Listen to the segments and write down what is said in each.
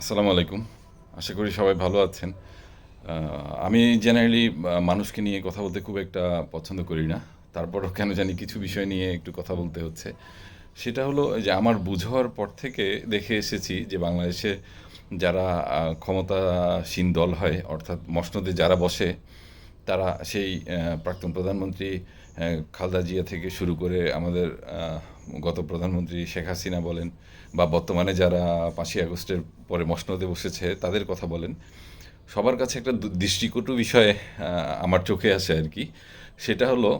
আসসালামু আলাইকুম। আশা করি সবাই ভালো আছেন। আমি জেনারেলি মানুষকে নিয়ে কথা বলতে খুব একটা পছন্দ করি না। তারপরও কেন জানি কিছু বিষয় নিয়ে একটু কথা বলতে হচ্ছে। সেটা হলো যে আমার বুঝার পর থেকে দেখে এসেছি যে বাংলাদেশে যারা ক্ষমতাসীন দল হয়, অর্থাৎ মসনদে যারা বসে তারা সেই প্রাক্তন প্রধানমন্ত্রী খালদা জিয়া থেকে শুরু করে আমাদের গত প্রধানমন্ত্রী শেখ হাসিনা বলেন বা বর্তমানে যারা পাঁচই আগস্টের পরে মসনদে বসেছে তাদের কথা বলেন। সবার কাছে একটা দৃষ্টিকটু বিষয়ে আমার চোখে আছে আর কি। সেটা হলো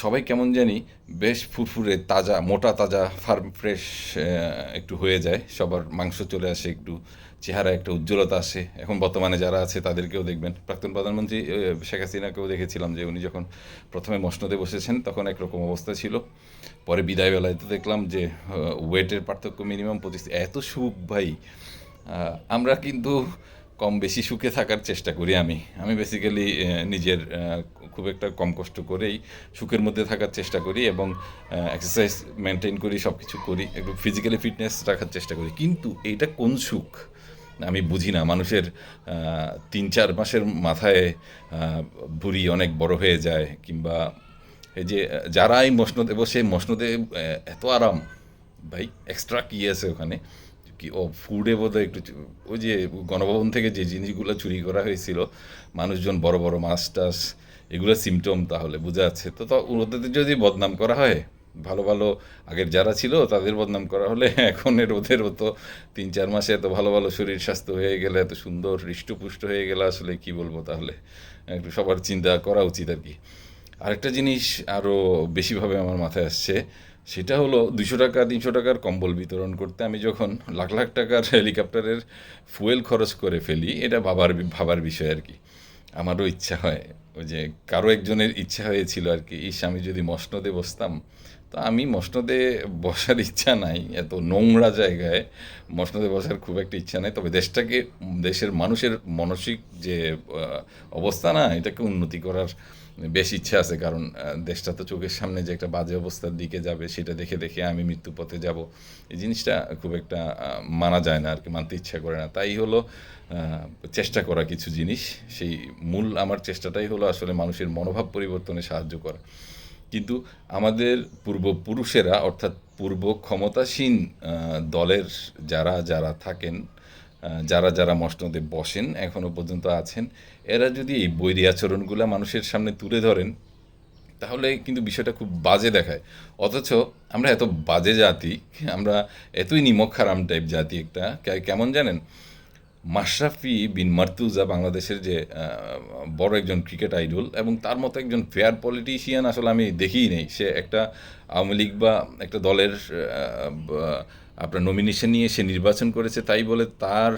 সবাই কেমন জানি বেশ ফুরফুরে, তাজা, মোটা তাজা ফার্ম ফ্রেশ একটু হয়ে যায়। সবার মাংস চলে আসে, একটু চেহারা একটা উজ্জ্বলতা আসে। এখন বর্তমানে যারা আছে, তাদেরকেও দেখবেন। প্রাক্তন প্রধানমন্ত্রী শেখ হাসিনাকেও দেখেছিলাম যে উনি যখন প্রথমে মসনদে বসেছেন, তখন একরকম অবস্থা ছিল। পরে বিদায় বেলায় তো দেখলাম যে ওয়েটের পার্থক্য মিনিমাম পঁচিশ। এত সুখ ভাই। আমরা কিন্তু কম বেশি সুখে থাকার চেষ্টা করি আমি। আমি বেসিক্যালি নিজের খুব একটা কম কষ্ট করেই সুখের মধ্যে থাকার চেষ্টা করি এবং এক্সারসাইজ মেনটেন করি সব কিছু করি, একটু ফিজিক্যালি ফিটনেস রাখার চেষ্টা করি। কিন্তু এইটা কোন সুখ? আমি বুঝি না। মানুষের তিন চার মাসের মাথায় ভুঁড়ি অনেক বড় হয়ে যায় কিংবা এই যে যারা এই মসনদে বসে, মসনদে এত আরাম। ভাই এক্সট্রা কী আছে ওখানে? কি ও ফুডে বোধহয় একটু ওই যে গণভবন থেকে যে জিনিসগুলো চুরি করা হয়েছিল, মানুষজন বড় বড় মাছ টাছ, এগুলো সিমটম তাহলে, বোঝা যাচ্ছে। তো ওদের যদি বদনাম করা হয়, ভালো ভালো, আগের যারা ছিল তাদের বদনাম করা হলে এখনের ওদের তো তিন চার মাসে এত ভালো ভালো শরীর স্বাস্থ্য হয়ে গেলে, এত সুন্দর, হৃষ্টপুষ্ট হয়ে গেলে আসলে কি বলব তাহলে? একটু সবার চিন্তা করা উচিত আর কি। আরেকটা জিনিস আরও বেশিভাবে আমার মাথায় আসছে সেটা হলো দুশো টাকা, তিনশো টাকার কম্বল বিতরণ করতে আমি যখন লাখ লাখ টাকার হেলিকপ্টারের ফুয়েল খরচ করে ফেলি, এটা ভাবার ভাবার বিষয় আর কি। আমারও ইচ্ছা হয়, ওই যে কারও একজনের ইচ্ছা হয়েছিল আর কি, ইস, আমি যদি মসনদে বসতাম। তো আমি মসনদে বসার ইচ্ছা নাই, এত নোংরা জায়গায় মসনদে বসার খুব একটা ইচ্ছা নাই। তবে দেশটাকে, দেশের মানুষের মানসিক যে অবস্থা না, এটাকে উন্নতি করার বেশ ইচ্ছা আছে, কারণ দেশটা তো চোখের সামনে যে একটা বাজে অবস্থার দিকে যাবে সেটা দেখে দেখে আমি মৃত্যু পথে যাব। এই জিনিসটা খুব একটা মানা যায় না আর কি মানতে ইচ্ছা করে না। তাই হলো চেষ্টা করা কিছু জিনিস। সেই মূল আমার চেষ্টাটাই হলো আসলে মানুষের মনোভাব পরিবর্তনে সাহায্য করা। কিন্তু আমাদের পূর্বপুরুষেরা, অর্থাৎ পূর্ব ক্ষমতাসীন দলের যারা যারা থাকেন যারা যারা মসনদে বসেন এখনও পর্যন্ত আছেন, এরা যদি এই বৈরী আচরণগুলো মানুষের সামনে তুলে ধরেন, তাহলে কিন্তু বিষয়টা খুব বাজে দেখায়। অথচ আমরা এত বাজে জাতি, আমরা এতই নিমক হারাম টাইপ জাতি একটা কেমন জানেন? মাশরাফি বিন মার্তুজা বাংলাদেশের যে বড় একজন ক্রিকেট আইডল এবং তার মতো একজন ফেয়ার পলিটিশিয়ান আসলে আমি দেখিই নেই। সে একটা আওয়ামী লীগ বা একটা দলের আপনার নমিনেশন নিয়ে সে নির্বাচন করেছে, তাই বলে তার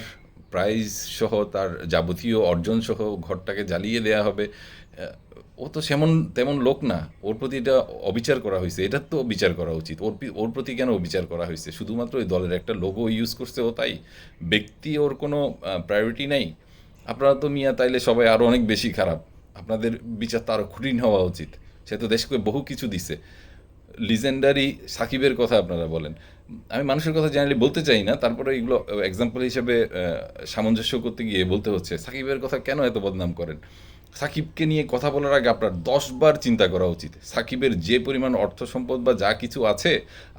প্রাইজ সহ, তার যাবতীয় অর্জন সহ ঘরটাকে জ্বালিয়ে দেয়া হবে। ও তো সেমন, তেমন লোক না। ওর প্রতি এটা অবিচার করা হয়েছে। এটার তো বিচার করা উচিত। ওর ওর প্রতি কেন অবিচার করা হয়েছে? শুধুমাত্র ওই দলের একটা লোগো ইউজ করছে ও তাই। ব্যক্তি ওর কোনো প্রায়োরিটি নেই। আপনারা তো মিয়া, তাইলে সবাই আরও অনেক বেশি খারাপ। আপনাদের বিচার তো আরও কঠিন হওয়া উচিত। সে তো দেশকে বহু কিছু দিছে। লিজেন্ডারি সাকিবের কথা আপনারা বলেন। আমি মানুষের কথা জেনারেলি বলতে চাই না, তারপরে এগুলো এক্সাম্পল হিসেবে সামঞ্জস্য করতে গিয়ে বলতে হচ্ছে, সাকিবের কথা কেন এত বদনাম করেন? সাকিবকে নিয়ে কথা বলার আগে আপনার দশবার চিন্তা করা উচিত। সাকিবের যে পরিমাণ অর্থ সম্পদ বা যা কিছু আছে,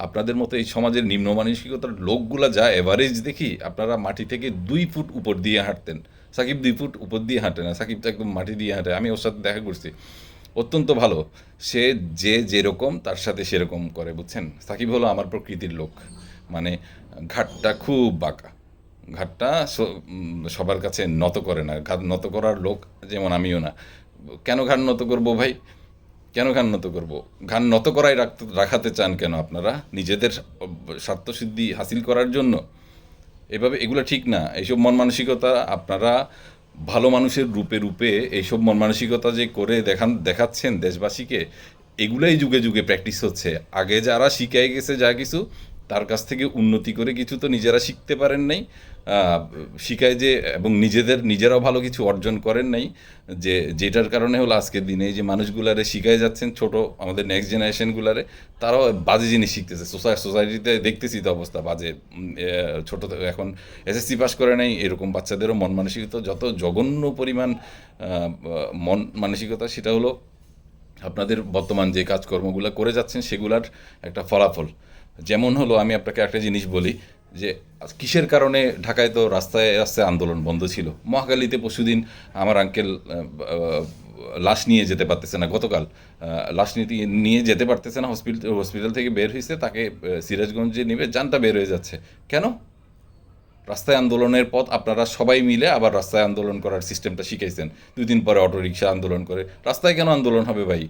আপনাদের মতো এই সমাজের নিম্ন মানসিকতার লোকগুলা যা এভারেজ দেখি, আপনারা মাটি থেকে দুই ফুট উপর দিয়ে হাঁটতেন। সাকিব দুই ফুট উপর দিয়ে হাঁটে না, সাকিব তো একদম মাটি দিয়ে হাঁটে, আমি ওর সাথে দেখা করছি। অত্যন্ত ভালো। সে যে যেরকম, তার সাথে সেরকম করে, বুঝছেন? সাকিব হলো আমার প্রকৃতির লোক। মানে ঘাটটা খুব বাঁকা। ঘাটটা সবার কাছে নত করে না। ঘাট নত করার লোক যেমন আমিও না। কেন ঘাট নত করব ভাই? কেন ঘান নত করব? ঘান নত করাই রাখতে রাখাতে চান কেন আপনারা? নিজেদের স্বার্থসিদ্ধি হাসিল করার জন্য? এভাবে এগুলো ঠিক না। এইসব মন মানসিকতা আপনারা ভালো মানুষের রূপে রূপে এইসব মন মানসিকতা যে করে দেখান, দেখাচ্ছেন দেশবাসীকে, এগুলাই যুগে যুগে প্র্যাকটিস হচ্ছে। আগে যারা শিখাই গেছে যা কিছু তার কাছ থেকে উন্নতি করে কিছু তো নিজেরা শিখতে পারেন নাই। শিখায় যে এবং নিজেদের, নিজেরাও ভালো কিছু অর্জন করেন নাই। যে, যেটার কারণে হলো আজকের দিনে যে মানুষগুলারে শিখায় যাচ্ছেন ছোট আমাদের নেক্সট জেনারেশনগুলারে তারাও বাজে জিনিস শিখতেছে। সোসাইটিতে দেখতেছি তো অবস্থা বাজে। ছোট এখন এসএসসি পাস করে নাই, এরকম বাচ্চাদেরও মন মানসিকতা, যত জঘন্য পরিমাণ মন মানসিকতা, সেটা হলো আপনাদের বর্তমান যে কাজকর্মগুলো করে যাচ্ছেন, সেগুলার একটা ফলাফল। যেমন হলো, আমি আপনাকে একটা জিনিস বলি যে, কিসের কারণে ঢাকায় তো রাস্তায় রাস্তায় আন্দোলন বন্ধ ছিল? মহাকালীতে পরশুদিন আমার আঙ্কেল লাশ নিয়ে যেতে পারতেছে না, গতকাল লাশ নিয়ে যেতে পারতেছে না হসপিটাল হসপিটাল থেকে বের হয়েছে তাকে সিরাজগঞ্জে নিবে যানটা বের হয়ে যাচ্ছে। কেন? রাস্তায় আন্দোলনের পথ আপনারা সবাই মিলে আবার রাস্তায় আন্দোলন করার সিস্টেমটা শিখাইছেন। দুই দিন পরে অটো রিক্সা আন্দোলন করে। রাস্তায় কেন আন্দোলন হবে ভাই?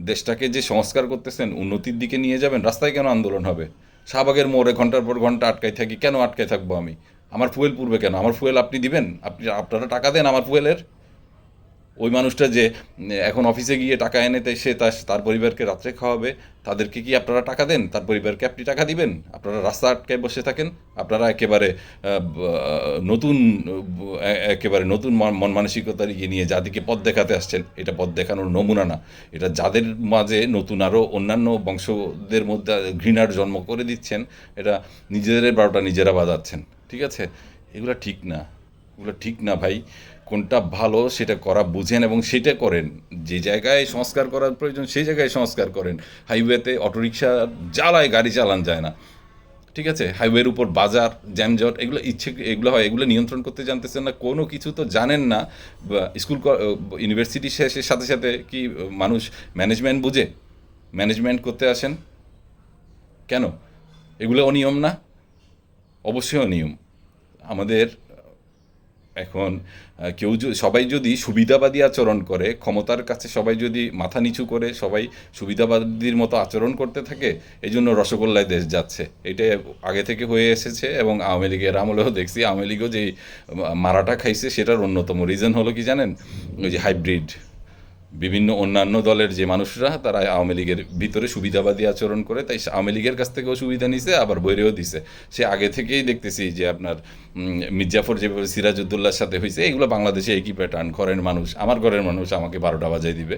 দেশটাকে যে সংস্কার করতেছেন, উন্নতির দিকে নিয়ে যাবেন, রাস্তায় কেন আন্দোলন হবে? শাহবাগের মোড়ে ঘণ্টার পর ঘণ্টা আটকাই থাকি, কেন আটকাই থাকব আমি? আমার ফুয়েল পূর্বে কেন? আমার ফুয়েল আপনি দিবেন? আপনি, আপনারা টাকা দেন আমার ফুয়েলের? ওই মানুষটা যে, এখন অফিসে গিয়ে টাকা এনে তাই সে তার পরিবারকে রাত্রে খাওয়াবে, তাদেরকে কি আপনারা টাকা দেন? তার পরিবারকে আপনি টাকা দিবেন? আপনারা রাস্তা আটকায় বসে থাকেন? আপনারা একেবারে নতুন একেবারে নতুন মন- মন মানসিকতার ইয়ে নিয়ে যাদেরকে পথ দেখাতে আসছেন, এটা পথ দেখানোর নমুনা না। এটা যাদের মাঝে নতুন আরও অন্যান্য বংশদের মধ্যে ঘৃণার জন্ম করে দিচ্ছেন, এটা নিজেদের বারোটা নিজেরা বাজাচ্ছেন। ঠিক আছে? এগুলো ঠিক না। এগুলো ঠিক না ভাই। কোনটা ভালো সেটা করা বুঝেন এবং সেটা করেন। যে জায়গায় সংস্কার করার প্রয়োজন, সেই জায়গায় সংস্কার করেন। হাইওয়েতে অটোরিকশা জ্বালায়, গাড়ি চালান যায় না। ঠিক আছে? হাইওয়ের উপর বাজার জ্যামজট এগুলো ইচ্ছে, এগুলো হয়, এগুলো নিয়ন্ত্রণ করতে জানতেছেন না, কোনো কিছু তো জানেন না। স্কুল ইউনিভার্সিটি শেষের সাথে সাথে কি মানুষ ম্যানেজমেন্ট বুঝে? ম্যানেজমেন্ট করতে আসেন? কেন? এগুলো অনিয়ম না? অবশ্যই অনিয়ম। আমাদের এখন কেউ সবাই যদি সুবিধাবাদী আচরণ করে, ক্ষমতার কাছে সবাই যদি মাথা নিচু করে, সবাই সুবিধাবাদীর মতো আচরণ করতে থাকে এই জন্য রসগোল্লায় দেশ যাচ্ছে। এটা আগে থেকে হয়ে এসেছে এবং আওয়ামী লীগের আমলেও দেখছি। আওয়ামী লীগও যে মারাটা খাইছে, সেটার অন্যতম রিজন হলো কি জানেন? ওই যে হাইব্রিড বিভিন্ন অন্যান্য দলের যে মানুষরা, তারা আওয়ামী লীগের ভিতরে সুবিধাবাদী আচরণ করে, তাই আওয়ামী লীগের কাছ থেকেও সুবিধা নিছে, আবার বৈরেও দিছে। সে আগে থেকেই দেখতেছি যে আপনার মির্জাফর যেভাবে সিরাজউদ্দৌলার সাথে হয়েছে এগুলো বাংলাদেশে একই প্যাটার্ন ঘরের মানুষ, আমার ঘরের মানুষ আমাকে বারোটা বাজায় দিবে।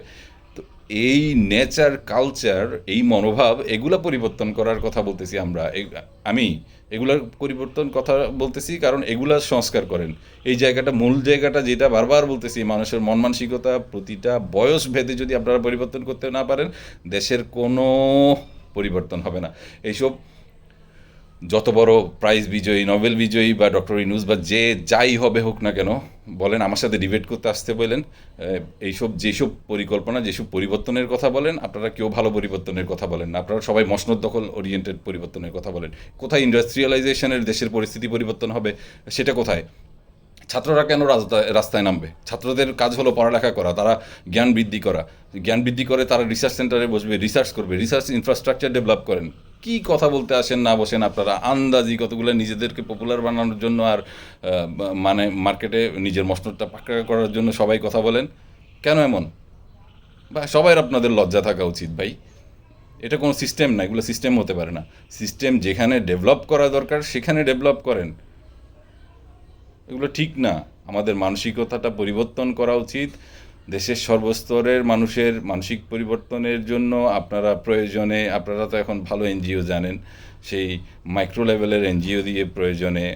এই নেচার, কালচার, এই মনোভাব, এগুলা পরিবর্তন করার কথা বলতেছি আমরা। আমি এগুলার পরিবর্তন কথা বলতেছি কারণ এগুলা সংস্কার করেন। এই জায়গাটা, মূল জায়গাটা যেটা বারবার বলতেছি, মানুষের মন মানসিকতা, প্রতিটা বয়স ভেদে যদি আপনারা পরিবর্তন করতে না পারেন, দেশের কোনো পরিবর্তন হবে না। এইসব যত বড় প্রাইজ বিজয়ী নোবেল বিজয়ী বা ডক্টর ইনুস বা যে যাই হবে হোক না কেন, বলেন, আমার সাথে ডিবেট করতে আসতে বলেন এইসব, যেসব পরিকল্পনা, যেসব পরিবর্তনের কথা বলেন, আপনারা কেউ ভালো পরিবর্তনের কথা বলেন না। আপনারা সবাই মসনদ দখল ওরিয়েন্টেড পরিবর্তনের কথা বলেন। কোথায় ইন্ডাস্ট্রিয়ালাইজেশনের দেশের পরিস্থিতি পরিবর্তন হবে, সেটা কোথায়? ছাত্ররা কেন রাস্তায় রাস্তায় নামবে? ছাত্রদের কাজ হলো পড়ালেখা করা, তারা জ্ঞান বৃদ্ধি করা। জ্ঞান বৃদ্ধি করে তারা রিসার্চ সেন্টারে বসবে রিসার্চ করবে রিসার্চ ইনফ্রাস্ট্রাকচার ডেভেলপ করেন। কি কথা বলতে আসেন না বসেন আপনারা আন্দাজি কতগুলো নিজেদের,কে পপুলার বানানোর জন্য আর মানে মার্কেটে নিজের মসনদটা পাক্কা করার জন্য সবাই কথা বলেন? কেন এমন? বা সবাই আপনাদের লজ্জা থাকা উচিত ভাই। এটা কোনো সিস্টেম না এগুলো সিস্টেম হতে পারে না। সিস্টেম যেখানে ডেভেলপ করা দরকার সেখানে ডেভেলপ করেন। এগুলো ঠিক না। আমাদের মানসিকতাটা পরিবর্তন করা উচিত। দেশের সর্বস্তরের মানুষের মানসিক পরিবর্তনের জন্য আপনারা প্রয়োজনে, আপনারা তো এখন ভালো এনজিও জানেন, সেই মাইক্রো লেভেলের এনজিও দিয়ে প্রয়োজনে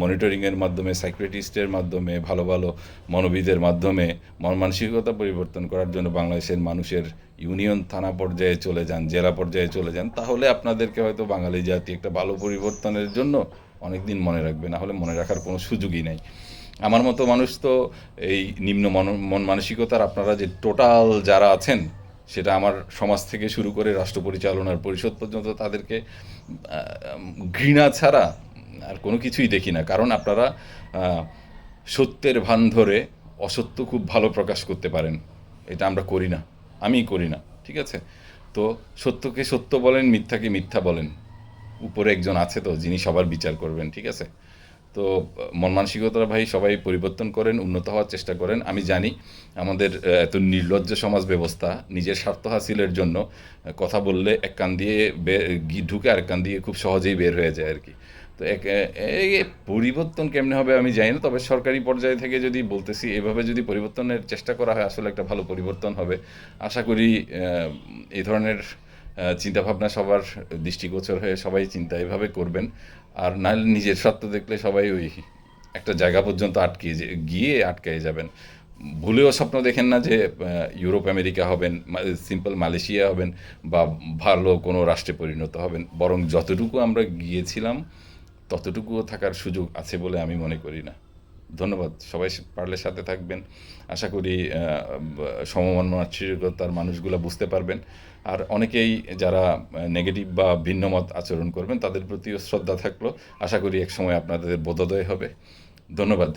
মনিটরিংয়ের মাধ্যমে সাইক্রেটিস্টের মাধ্যমে, ভালো ভালো মনোবিদের মাধ্যমে মন মানসিকতা পরিবর্তন করার জন্য বাংলাদেশের মানুষের ইউনিয়ন থানা পর্যায়ে চলে যান, জেলা পর্যায়ে চলে যান, তাহলে আপনাদেরকে হয়তো বাঙালি জাতি একটা ভালো পরিবর্তনের জন্য অনেক দিন মনে রাখবে, না হলে মনে রাখার কোনো সুযোগই নাই। আমার মতো মানুষ তো এই নিম্ন মন মন মানসিকতার আপনারা যে টোটাল যারা আছেন, সেটা আমার সমাজ থেকে শুরু করে রাষ্ট্র পরিচালনার পরিষদ পর্যন্ত তাদেরকে ঘৃণা ছাড়া আর কোনো কিছুই দেখি না। কারণ আপনারা সত্যের ভান ধরে অসত্য খুব ভালো প্রকাশ করতে পারেন। এটা আমরা করি না। আমি করি না। ঠিক আছে? তো সত্যকে সত্য বলেন, মিথ্যাকে মিথ্যা বলেন। উপরে একজন আছে তো, যিনি সবার বিচার করবেন। ঠিক আছে? তো, মন মানসিকতা ভাই সবাই পরিবর্তন করেন, উন্নত হওয়ার চেষ্টা করেন। আমি জানি আমাদের এত নির্লজ্জ সমাজ ব্যবস্থা, নিজের স্বার্থ হাসিলের জন্য কথা বললে এক কান দিয়ে ঢুকে আর কান দিয়ে খুব সহজেই বের হয়ে যায় আর কি তো এক পরিবর্তন কেমনে হবে আমি জানি না, তবে সরকারি পর্যায় থেকে যদি বলতেছি, এভাবে যদি পরিবর্তনের চেষ্টা করা হয়, আসলে একটা ভালো পরিবর্তন হবে। আশা করি এই ধরনের চিন্তাভাবনা সবার দৃষ্টিগোচর হয়ে সবাই চিন্তা এভাবে করবেন। আর নাহলে নিজের স্বার্থ দেখলে সবাই ওই একটা জায়গা পর্যন্ত আটকে গিয়ে আটকে যাবেন। ভুলেও স্বপ্ন দেখেন না যে ইউরোপ, আমেরিকা হবেন সিম্পল মালয়েশিয়া হবেন বা ভালো কোনো রাষ্ট্রে পরিণত হবেন। বরং যতটুকু আমরা গিয়েছিলাম, ততটুকুও থাকার সুযোগ আছে বলে আমি মনে করি না। ধন্যবাদ। সবাই পারলে সাথে থাকবেন। আশা করি সমমান মানসিকতার মানুষগুলো বুঝতে পারবেন। আর অনেকেই যারা নেগেটিভ বা ভিন্নমত আচরণ করবেন, তাদের প্রতিও শ্রদ্ধা থাকল। আশা করি এক সময় আপনাদের বোধোদয় হবে। ধন্যবাদ।